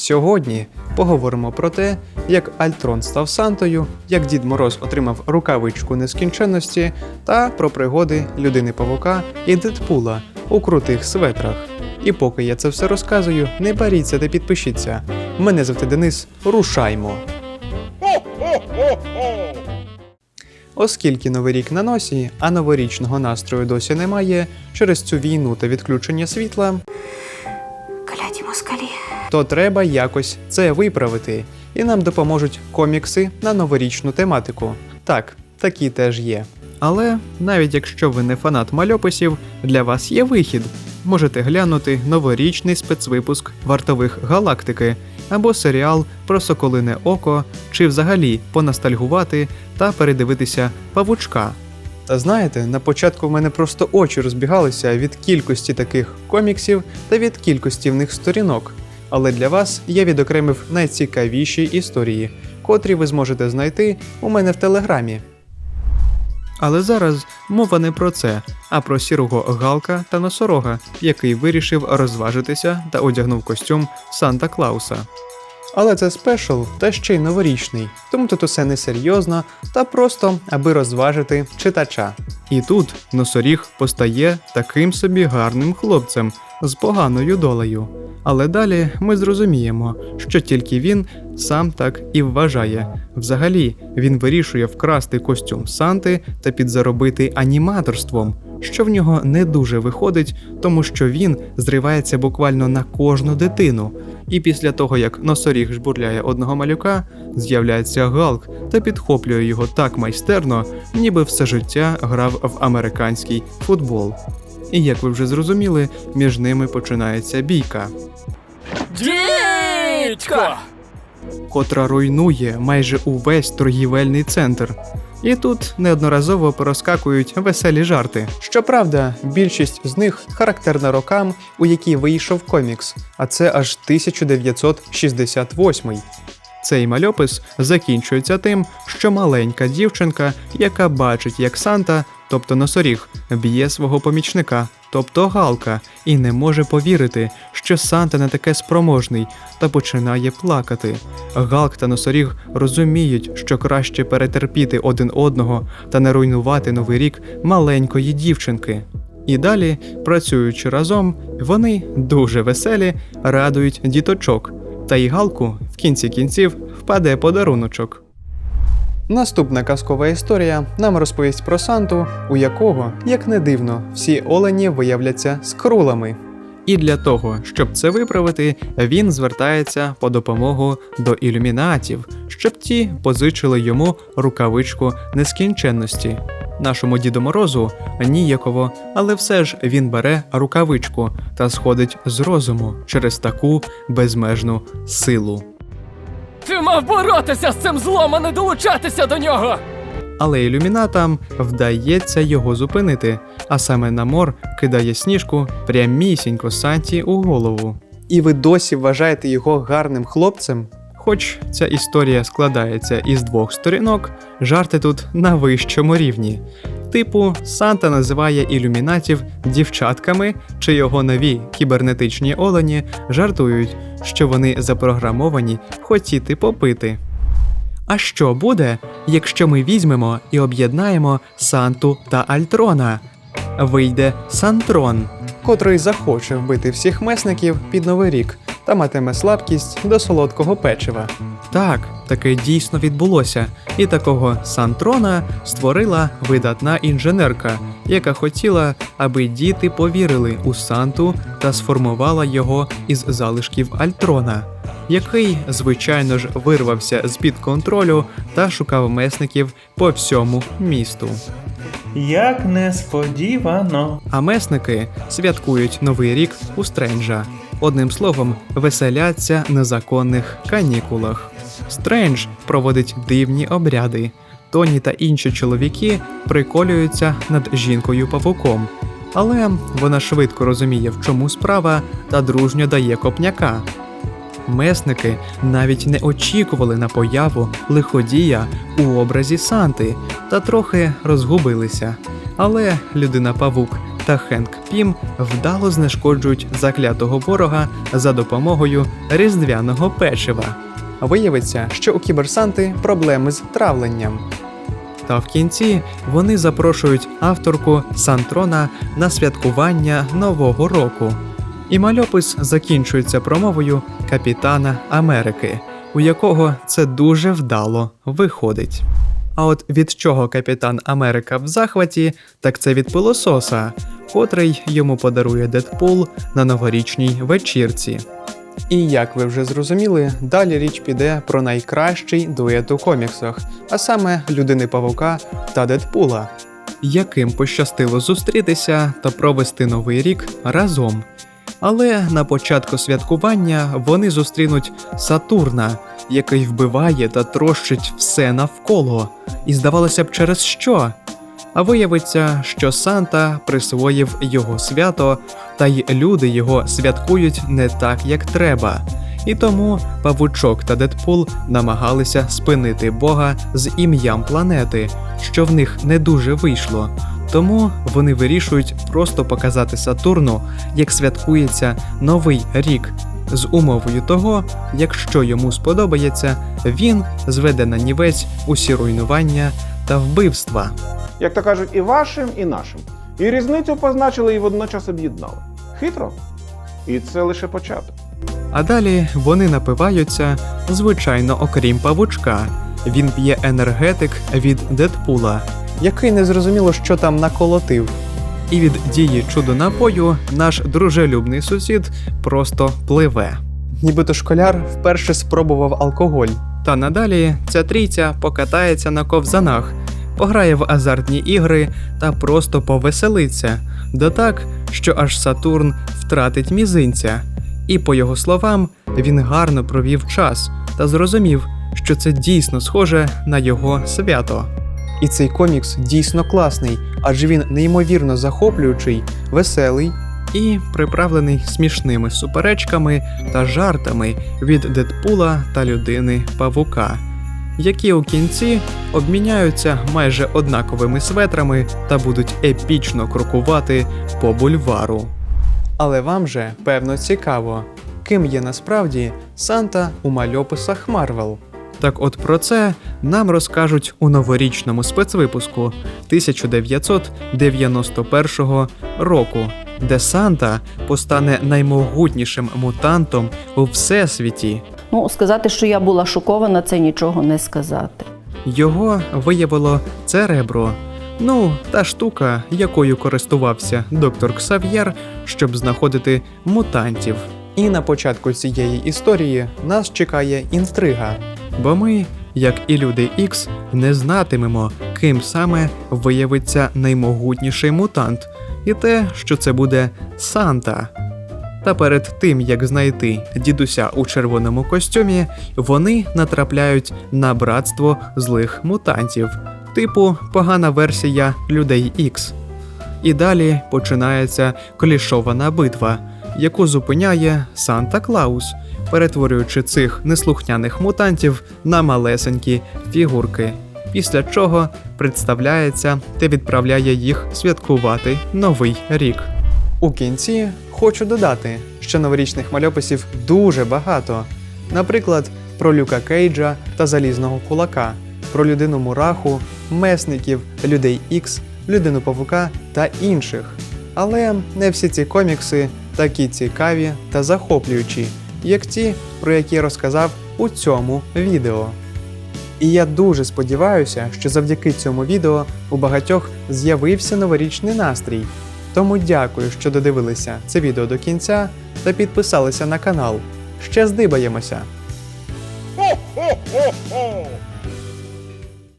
Сьогодні поговоримо про те, як Альтрон став Сантою, як Дід Мороз отримав рукавичку нескінченності, та про пригоди людини Павука і Дедпула у крутих светрах. І поки я це все розказую, не боріться та підпишіться. Мене звати Денис. Рушаймо! Оскільки новий рік на носі, а новорічного настрою досі немає, через цю війну та відключення світла. То треба якось це виправити, і нам допоможуть комікси на новорічну тематику. Так, такі теж є. Але навіть якщо ви не фанат мальописів, для вас є вихід. Можете глянути новорічний спецвипуск вартових галактики або серіал про Соколине Око, чи взагалі поностальгувати та передивитися павучка. Та знаєте, на початку в мене просто очі розбігалися від кількості таких коміксів та від кількості в них сторінок. Але для вас я відокремив найцікавіші історії, котрі ви зможете знайти у мене в телеграмі. Але зараз мова не про це, а про сірого галка та носорога, який вирішив розважитися та одягнув костюм Санта Клауса. Але це спешл та ще й новорічний, тому тут усе несерйозно та просто аби розважити читача. І тут носоріг постає таким собі гарним хлопцем з поганою долею. Але далі ми зрозуміємо, що тільки він сам так і вважає. Взагалі, він вирішує вкрасти костюм Санти та підзаробити аніматорством, що в нього не дуже виходить, тому що він зривається буквально на кожну дитину. І після того, як носоріг жбурляє одного малюка, з'являється Галк та підхоплює його так майстерно, ніби все життя грав в американський футбол. І як ви вже зрозуміли, між ними починається бійка, Дідько! котра руйнує майже увесь торгівельний центр. І тут неодноразово проскакують веселі жарти. Щоправда, більшість з них характерна рокам, у які вийшов комікс, а це аж 1968. Цей мальопис закінчується тим, що маленька дівчинка, яка бачить, як Санта, тобто носоріг, б'є свого помічника, тобто Галка, і не може повірити, що Санта не таке спроможний, та починає плакати. Галк та носоріг розуміють, що краще перетерпіти один одного та не руйнувати новий рік маленької дівчинки. І далі, працюючи разом, вони дуже веселі, радують діточок. Та й галку в кінці кінців впаде подаруночок. Наступна казкова історія нам розповість про Санту, у якого, як не дивно, всі олені виявляться скрулами. І для того, щоб це виправити, він звертається по допомогу до ілюмінатів, щоб ті позичили йому рукавичку нескінченності. Нашому Діду Морозу ніяково, але все ж він бере рукавичку та сходить з розуму через таку безмежну силу. Ти мав боротися з цим злом, а не долучатися до нього! Але ілюмінатам вдається його зупинити, а саме Намор кидає сніжку прямісінько Санті у голову. І ви досі вважаєте його гарним хлопцем? Хоч ця історія складається із двох сторінок, жарти тут на вищому рівні. Типу, Санта називає ілюмінатів дівчатками, чи його нові кібернетичні олені жартують, що вони запрограмовані хотіти попити. А що буде, якщо ми візьмемо і об'єднаємо Санту та Альтрона? Вийде Сантрон, котрий захоче вбити всіх месників під новий рік та матиме слабкість до солодкого печива. Так, таке дійсно відбулося, і такого Сантрона створила видатна інженерка, яка хотіла, аби діти повірили у Санту та сформувала його із залишків Альтрона який, звичайно ж, вирвався з під контролю та шукав месників по всьому місту. Як несподівано. А месники святкують новий рік у Стренджа. Одним словом, веселяться на законних канікулах. Стрендж проводить дивні обряди. Тоні та інші чоловіки приколюються над жінкою павуком. Але вона швидко розуміє, в чому справа, та дружньо дає копняка. Месники навіть не очікували на появу лиходія у образі Санти та трохи розгубилися. Але людина павук та Хенк Пім вдало знешкоджують заклятого ворога за допомогою різдвяного печива. Виявиться, що у кіберсанти проблеми з травленням. Та в кінці вони запрошують авторку Сантрона на святкування Нового року. І мальопис закінчується промовою капітана Америки, у якого це дуже вдало виходить. А от від чого капітан Америка в захваті, так це від пилососа, котрий йому подарує Дедпул на новорічній вечірці. І як ви вже зрозуміли, далі річ піде про найкращий дует у коміксах, а саме людини Павука та Дедпула, яким пощастило зустрітися та провести новий рік разом. Але на початку святкування вони зустрінуть Сатурна, який вбиває та трощить все навколо. І здавалося б, через що? А виявиться, що Санта присвоїв його свято, та й люди його святкують не так, як треба. І тому Павучок та Дедпул намагалися спинити Бога з ім'ям планети, що в них не дуже вийшло. Тому вони вирішують просто показати Сатурну, як святкується новий рік, з умовою того, якщо йому сподобається, він зведе на нівець усі руйнування та вбивства. Як то кажуть, і вашим, і нашим. І різницю позначили і водночас об'єднали. Хитро? І це лише початок. А далі вони напиваються, звичайно, окрім павучка. Він п'є енергетик від Дедпула, який не зрозуміло, що там наколотив. І від дії чудо-напою наш дружелюбний сусід просто пливе. Нібито школяр вперше спробував алкоголь. Та надалі ця трійця покатається на ковзанах, пограє в азартні ігри та просто повеселиться. Да так, що аж Сатурн втратить мізинця. І по його словам, він гарно провів час та зрозумів, що це дійсно схоже на його свято. І цей комікс дійсно класний, адже він неймовірно захоплюючий, веселий і приправлений смішними суперечками та жартами від Дедпула та людини Павука, які у кінці обміняються майже однаковими светрами та будуть епічно крокувати по бульвару. Але вам же, певно, цікаво, ким є насправді Санта у мальописах Марвел. Так от про це нам розкажуть у новорічному спецвипуску 1991 року, де Санта постане наймогутнішим мутантом у всесвіті. Ну, сказати, що я була шокована, це нічого не сказати. Його виявило церебро. Ну, та штука, якою користувався доктор Ксав'єр, щоб знаходити мутантів. І на початку цієї історії нас чекає інтрига, бо ми, як і люди Ікс, не знатимемо, ким саме виявиться наймогутніший мутант, і те, що це буде Санта. Та перед тим як знайти дідуся у червоному костюмі, вони натрапляють на братство злих мутантів, типу погана версія людей Ікс. І далі починається клішована битва, яку зупиняє Санта Клаус, перетворюючи цих неслухняних мутантів на малесенькі фігурки. Після чого представляється та відправляє їх святкувати новий рік. У кінці хочу додати, що новорічних мальописів дуже багато. Наприклад, про Люка Кейджа та Залізного кулака, про людину Мураху, месників, людей Ікс, людину Павука та інших. Але не всі ці комікси такі цікаві та захоплюючі, як ті, про які я розказав у цьому відео. І я дуже сподіваюся, що завдяки цьому відео у багатьох з'явився новорічний настрій. Тому дякую, що додивилися це відео до кінця та підписалися на канал. Ще здибаємося!